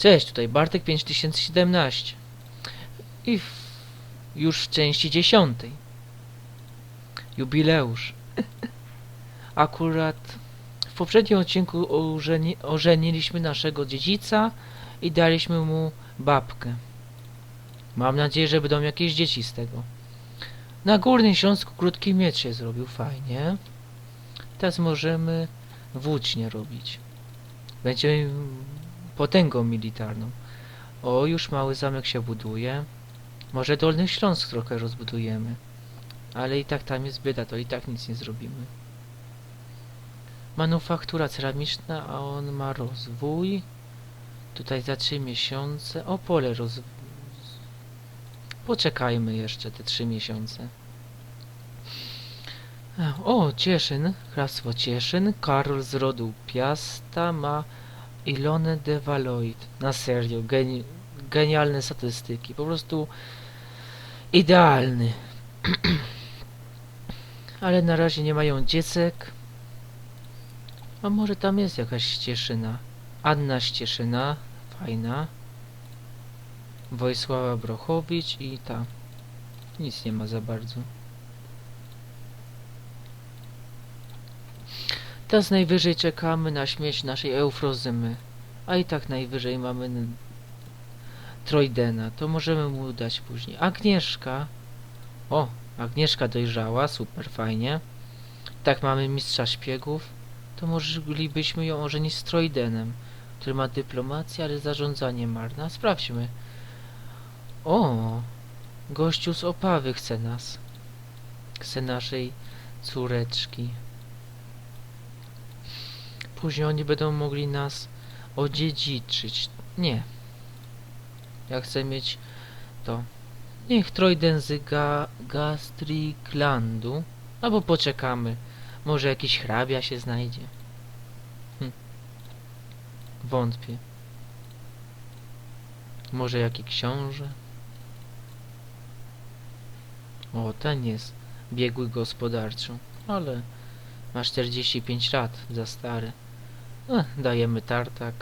Cześć, tutaj Bartek 5017. I w, już w części dziesiątej. Jubileusz. Akurat w poprzednim odcinku ożeni, ożeniliśmy naszego dziedzica i daliśmy mu babkę. Mam nadzieję, że będą jakieś dzieci z tego. Na Górnym Śląsku krótki miecz się zrobił fajnie. Teraz możemy włócznie robić. Będziemy potęgą militarną. O, już mały zamek się buduje. Może Dolny Śląsk trochę rozbudujemy. Ale i tak tam jest bieda, to i tak nic nie zrobimy. Manufaktura ceramiczna, a on ma rozwój. Tutaj za 3 miesiące. O, pole rozwój. Poczekajmy jeszcze te 3 miesiące. O, Cieszyn, hrabstwo Cieszyn, Karol z rodu Piasta ma Ilonę de Valois. Na serio, geni genialne statystyki. Po prostu idealny. Ale na razie nie mają dziecek. A może tam jest jakaś ścieszyna? Anna Ścieszyna, fajna. Wojsława Brochowicz i ta. Nic nie ma za bardzo. Teraz najwyżej czekamy na śmierć naszej Eufrozymy. A i tak najwyżej mamy Trojdena. To możemy mu dać później. Agnieszka. O, Agnieszka dojrzała, super fajnie. Tak mamy mistrza szpiegów. To moglibyśmy ją ożenić z Trojdenem, który ma dyplomację, ale zarządzanie marne. Sprawdźmy. O, gościu z Opawy chce nas. Chce naszej córeczki. Później oni będą mogli nas odziedziczyć. Nie. Ja chcę mieć to. Niech Trojden z ga Gastriklandu. Albo poczekamy. Może jakiś hrabia się znajdzie. Hm. Wątpię. Może jaki książę? O, ten jest biegły gospodarczo, ale ma 45 lat, za stary. Eh, dajemy tartak.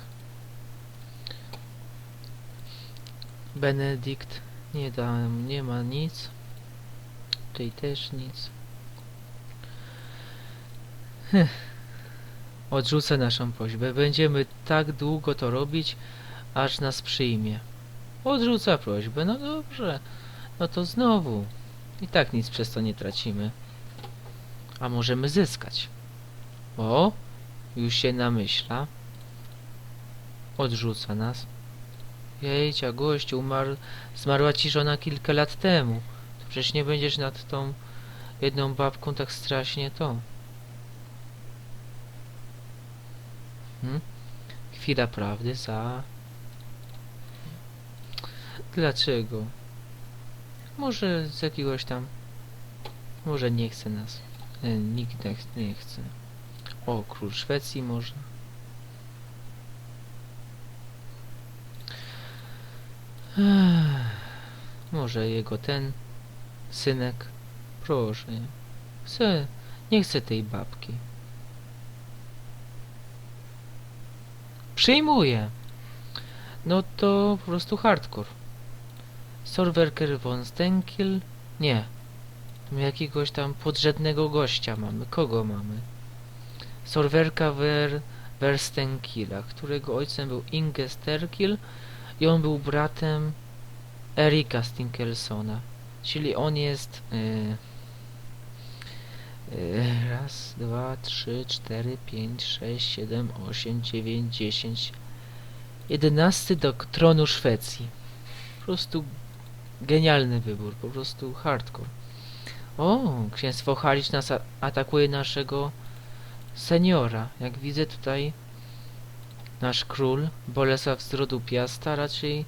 Benedikt nie da, nie ma nic. Tutaj też nic. Heh. Odrzucę naszą prośbę. Będziemy tak długo to robić, aż nas przyjmie. Odrzuca prośbę. No dobrze. No to znowu. I tak nic przez to nie tracimy. A możemy zyskać. O, już się namyśla. Odrzuca nas. Jejcia, gościu, umarł, zmarła ci żona kilka lat temu. To przecież nie będziesz nad tą jedną babką tak strasznie to. Hmm? Chwila prawdy za... Dlaczego? Może z jakiegoś tam... Może nie chce nas. E, nikt nie ch- nie chce. O, król Szwecji może. Może jego ten synek. Proszę. Chcę, nie chcę tej babki. Przyjmuję. No to po prostu hardcore. Sorwerker von Stenkiel? Nie. Jakiegoś tam podrzędnego gościa mamy. Kogo mamy? Sorwerka Ver, Verstenkila, którego ojcem był Inge Sterkil i on był bratem Erika Stinkelsona. Czyli on jest... Yy, raz, dwa, trzy, cztery, pięć, sześć, siedem, osiem, dziewięć, dziesięć... Jedenasty do tronu Szwecji. Po prostu genialny wybór, po prostu hardcore. O, księstwo Halicz nas atakuje naszego seniora. Jak widzę tutaj nasz król Bolesław z rodu Piasta raczej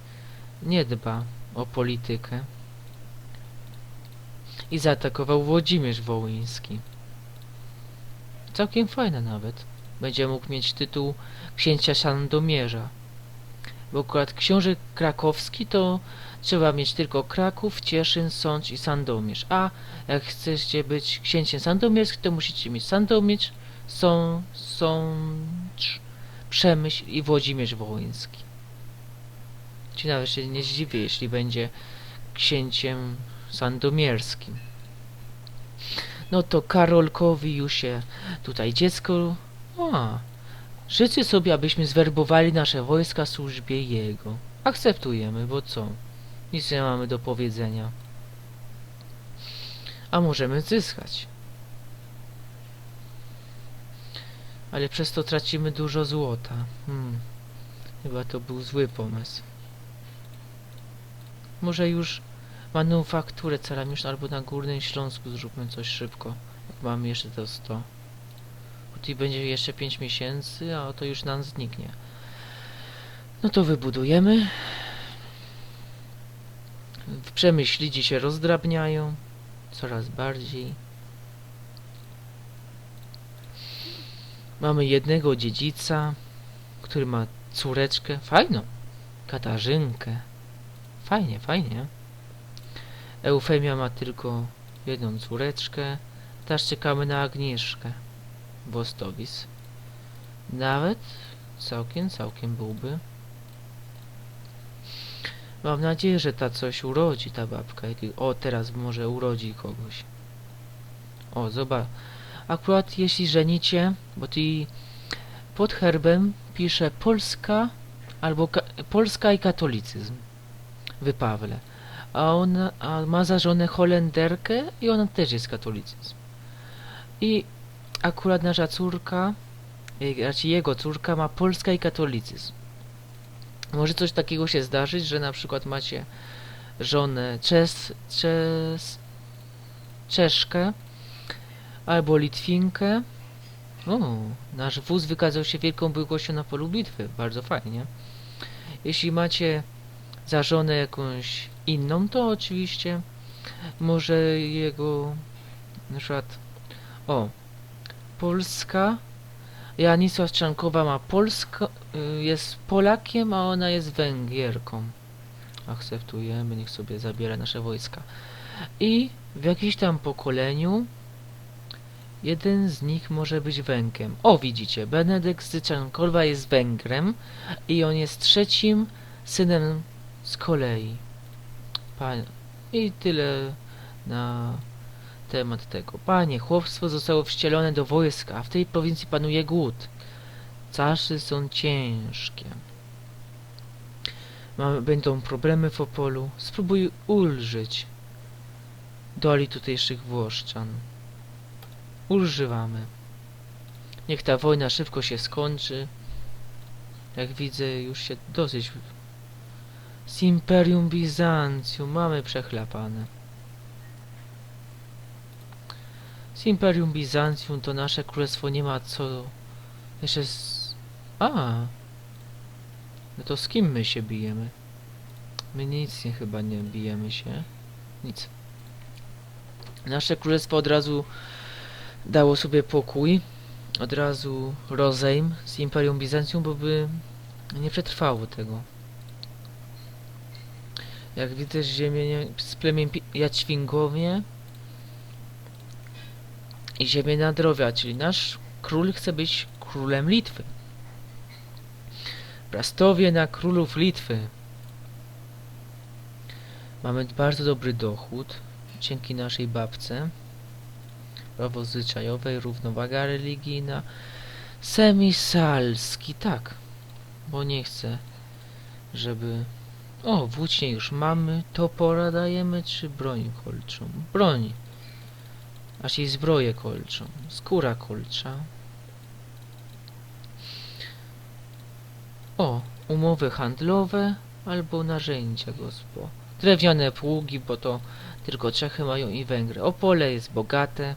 nie dba o politykę. I zaatakował Włodzimierz Wołyński. Całkiem fajne nawet. Będzie mógł mieć tytuł księcia Sandomierza. Bo akurat książę krakowski to trzeba mieć tylko Kraków, Cieszyn, Sącz i Sandomierz. A jak chcecie być księciem sandomierskim, to musicie mieć Sandomierz, Są, Sącz, Przemyśl i Włodzimierz Wołyński. Ci nawet się nie zdziwię, jeśli będzie księciem sandomierskim. No to Karolkowi już się tutaj dziecko... A, życzy sobie, abyśmy zwerbowali nasze wojska służbie jego. Akceptujemy, bo co? Nic nie mamy do powiedzenia. A możemy zyskać. Ale przez to tracimy dużo złota. Hmm. Chyba to był zły pomysł. Może już manufakturę ceramiczną albo na Górnym Śląsku zróbmy coś szybko. Jak mamy jeszcze to 100. Bo tutaj będzie jeszcze 5 miesięcy, a to już nam zniknie. No to wybudujemy. W przemyślidzi się rozdrabniają. Coraz bardziej. Mamy jednego dziedzica, który ma córeczkę. Fajną. Katarzynkę. Fajnie, fajnie. Eufemia ma tylko jedną córeczkę. Też czekamy na Agnieszkę. Wostowic. Nawet całkiem, całkiem byłby. Mam nadzieję, że ta coś urodzi, ta babka. O, teraz może urodzi kogoś. O, zobacz. Akurat jeśli żenicie, bo ty pod herbem pisze Polska albo ka Polska i katolicyzm. Wy Pawle. A ona a ma za żonę Holenderkę i ona też jest katolicyzm. I akurat nasza córka, raczej jego córka ma Polska i katolicyzm. Może coś takiego się zdarzyć, że na przykład macie żonę czes, czes, Czeszkę albo Litwinkę. O, nasz wóz wykazał się wielką byłością na polu bitwy. Bardzo fajnie. Jeśli macie za żonę jakąś inną, to oczywiście może jego na przykład o Polska Janisław Czankowa ma Polska y, jest Polakiem, a ona jest Węgierką. Akceptujemy, niech sobie zabiera nasze wojska. I w jakimś tam pokoleniu jeden z nich może być Węgrem. O, widzicie, Benedykt z Czankowa jest Węgrem i on jest trzecim synem z kolei. Pan... I tyle na temat tego. Panie, chłopstwo zostało wcielone do wojska, a w tej prowincji panuje głód. Czasy są ciężkie. Mamy, będą problemy w Opolu. Spróbuj ulżyć doli tutejszych Włoszczan. Używamy. Niech ta wojna szybko się skończy. Jak widzę, już się dosyć... Z Imperium Bizancjum mamy przechlapane. Z Imperium Bizancjum to nasze królestwo nie ma co... Jeszcze z... A! No to z kim my się bijemy? My nic nie chyba nie bijemy się. Nic. Nasze królestwo od razu dało sobie pokój. Od razu rozejm z Imperium Bizancjum, bo by nie przetrwało tego. Jak widzę, ziemię z plemień Pi- Jaćwingowie i ziemię Nadrowia, czyli nasz król chce być królem Litwy. Brastowie na królów Litwy. Mamy bardzo dobry dochód dzięki naszej babce. Prawo zwyczajowe, równowaga religijna. Semisalski, tak. Bo nie chcę, żeby... O, włócznie już mamy. Topora dajemy, czy broń kolczą? Broń. Aż jej zbroję kolczą. Skóra kolcza. O, umowy handlowe albo narzędzia gospo. Drewniane pługi, bo to tylko Czechy mają i Węgry. Opole jest bogate.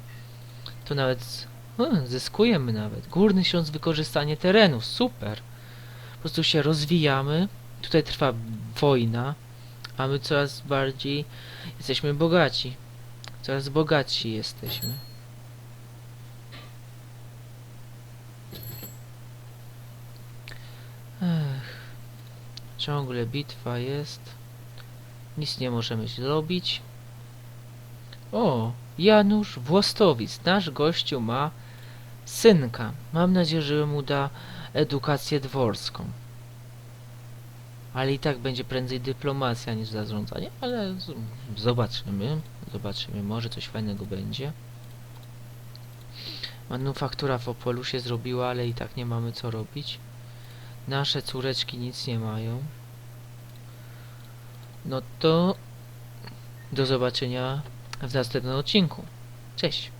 To nawet hmm, zyskujemy nawet. Górny Śląsk wykorzystanie terenu. Super. Po prostu się rozwijamy. Tutaj trwa wojna, a my coraz bardziej jesteśmy bogaci. Coraz bogatsi jesteśmy. Ech. Ciągle bitwa jest. Nic nie możemy zrobić. O, Janusz Włostowic, nasz gościu ma synka. Mam nadzieję, że mu da edukację dworską. Ale i tak będzie prędzej dyplomacja niż zarządzanie, ale zobaczymy. Zobaczymy, może coś fajnego będzie. Manufaktura w Opolu się zrobiła, ale i tak nie mamy co robić. Nasze córeczki nic nie mają. No to do zobaczenia w następnym odcinku. Cześć!